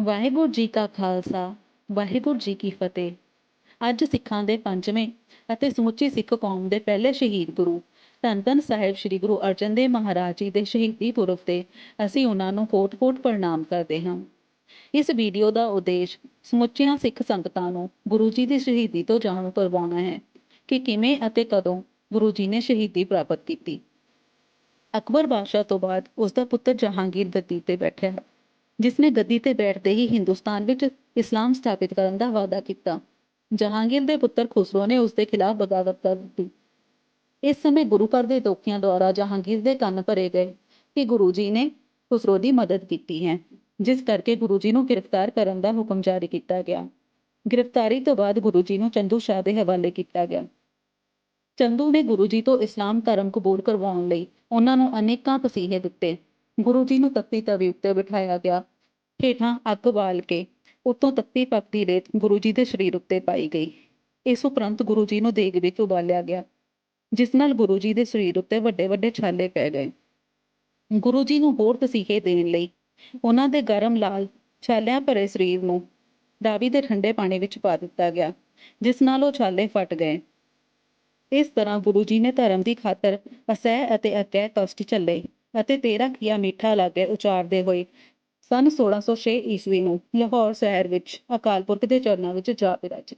ਵਾਹਿਗੁਰੂ ਜੀ ਕਾ ਖਾਲਸਾ, ਵਾਹਿਗੁਰੂ ਜੀ ਕੀ ਫਤਿਹ। ਅੱਜ ਸਿੱਖਾਂ ਦੇ ਪੰਜਵੇਂ ਅਤੇ ਸਮੁੱਚੀ ਸਿੱਖ ਕੌਮ ਦੇ ਪਹਿਲੇ ਸ਼ਹੀਦ ਗੁਰੂ ਧੰਨ ਧੰਨ ਸਾਹਿਬ ਸ੍ਰੀ ਗੁਰੂ ਅਰਜਨ ਦੇਵ ਮਹਾਰਾਜ ਜੀ ਦੇ ਸ਼ਹੀਦੀ ਪੁਰਬ ਤੇ ਅਸੀਂ ਉਹਨਾਂ ਨੂੰ ਕੋਟ-ਕੋਟ ਪ੍ਰਣਾਮ ਕਰਦੇ ਹਾਂ। ਇਸ ਵੀਡੀਓ ਦਾ ਉਦੇਸ਼ ਸਮੁੱਚੀਆਂ ਸਿੱਖ ਸੰਗਤਾਂ ਨੂੰ ਗੁਰੂ ਜੀ ਦੀ ਸ਼ਹੀਦੀ ਤੋਂ ਜਾਣੂ ਕਰਵਾਉਣਾ ਹੈ ਕਿ ਕਿਵੇਂ ਅਤੇ ਕਦੋਂ ਗੁਰੂ ਜੀ ਨੇ ਸ਼ਹੀਦੀ ਪ੍ਰਾਪਤ ਕੀਤੀ। ਅਕਬਰ ਬਾਦਸ਼ਾਹ ਤੋਂ ਬਾਅਦ ਉਸ ਦਾ ਪੁੱਤਰ ਜਹਾਂਗੀਰ ਗੱਦੀ ਤੇ ਬੈਠਿਆ। ਜਿਸ ਨੇ ਗੱਦੀ ਤੇ ਬੈਠਦੇ ਹੀ ਹਿੰਦੁਸਤਾਨ ਵਿੱਚ ਇਸਲਾਮ ਸਥਾਪਿਤ ਕਰਨ ਦਾ ਵਾਅਦਾ ਕੀਤਾ। ਜਹਾਂਗੀਰ ਦੇ ਪੁੱਤਰ ਖੁਸਰੋ ਨੇ ਉਸ ਦੇ ਖਿਲਾਫ ਬਗਾਵਤ ਕਰ ਦਿੱਤੀ। ਇਸ ਸਮੇਂ ਗੁਰੂ ਘਰ ਦੇ ਦੋਖੀਆਂ ਦੁਆਰਾ ਜਹਾਂਗੀਰ ਦੇ ਕੰਨ ਭਰੇ ਗਏ ਕਿ ਗੁਰੂ ਜੀ ਨੇ ਖੁਸਰੋ ਦੀ ਮਦਦ ਕੀਤੀ ਹੈ, ਜਿਸ ਕਰਕੇ ਗੁਰੂ ਜੀ ਨੂੰ ਗ੍ਰਿਫਤਾਰ ਕਰਨ ਦਾ ਹੁਕਮ ਜਾਰੀ ਕੀਤਾ ਗਿਆ। ਗ੍ਰਿਫਤਾਰੀ ਤੋਂ ਬਾਅਦ ਗੁਰੂ ਜੀ ਨੂੰ ਚੰਦੂ ਸ਼ਾਹ ਦੇ ਹਵਾਲੇ ਕੀਤਾ ਗਿਆ। ਚੰਦੂ ਨੇ ਗੁਰੂ ਜੀ ਤੋਂ ਇਸਲਾਮ ਧਰਮ ਕਬੂਲ ਕਰਵਾਉਣ ਲਈ ਉਹਨਾਂ ਨੂੰ ਅਨੇਕਾਂ ਤਸੀਹੇ ਦਿੱਤੇ। ਗੁਰੂ ਜੀ ਨੂੰ ਤੱਤੀ ਤਵੀ ਉੱਤੇ ਬਿਠਾਇਆ ਗਿਆ ਹੇਠਾਂ ਅੱਗ ਬਾਲ ਕੇ ਉੱਤੋਂ ਤੱਤੀ ਪੱਕਦੀ ਰੇਤ ਗੁਰੂ ਜੀ ਦੇ ਸਰੀਰ ਉੱਤੇ ਪਾਈ ਗਈ। ਇਸ ਉਪਰੰਤ ਗੁਰੂ ਜੀ ਨੂੰ ਦੇਗ ਵਿੱਚ ਉਬਾਲਿਆ ਗਿਆ, ਜਿਸ ਨਾਲ ਗੁਰੂ ਜੀ ਦੇ ਸਰੀਰ ਉੱਤੇ ਵੱਡੇ ਵੱਡੇ ਛਾਲੇ ਪੈ ਗਏ। ਗੁਰੂ ਜੀ ਨੂੰ ਹੋਰ ਤਸੀਹੇ ਦੇਣ ਲਈ ਉਹਨਾਂ ਦੇ ਗਰਮ ਲਾਲ ਛਾਲਿਆਂ ਭਰੇ ਸਰੀਰ ਨੂੰ ਡਾਵੀ ਦੇ ਠੰਡੇ ਪਾਣੀ ਵਿੱਚ ਪਾ ਦਿੱਤਾ ਗਿਆ, ਜਿਸ ਨਾਲ ਉਹ ਛਾਲੇ ਫਟ ਗਏ। ਇਸ ਤਰ੍ਹਾਂ ਗੁਰੂ ਜੀ ਨੇ ਧਰਮ ਦੀ ਖਾਤਰ ਅਸਹਿ ਅਤੇ ਅਕੈ ਕਸ਼ਟ ਝੱਲੇ ਅਤੇ ਤੇਰਾ ਕੀਆ ਮਿੱਠਾ ਲਾਗੇ ਉਚਾਰਦੇ ਹੋਏ ਸੰਨ ਸੋਲਾਂ ਸੌ ਛੇ ਈਸਵੀ ਨੂੰ ਲਾਹੌਰ ਸ਼ਹਿਰ ਵਿੱਚ ਅਕਾਲ ਪੁਰਖ ਦੇ ਚਰਨਾਂ ਵਿੱਚ ਜਾ ਬਿਰਾਜੇ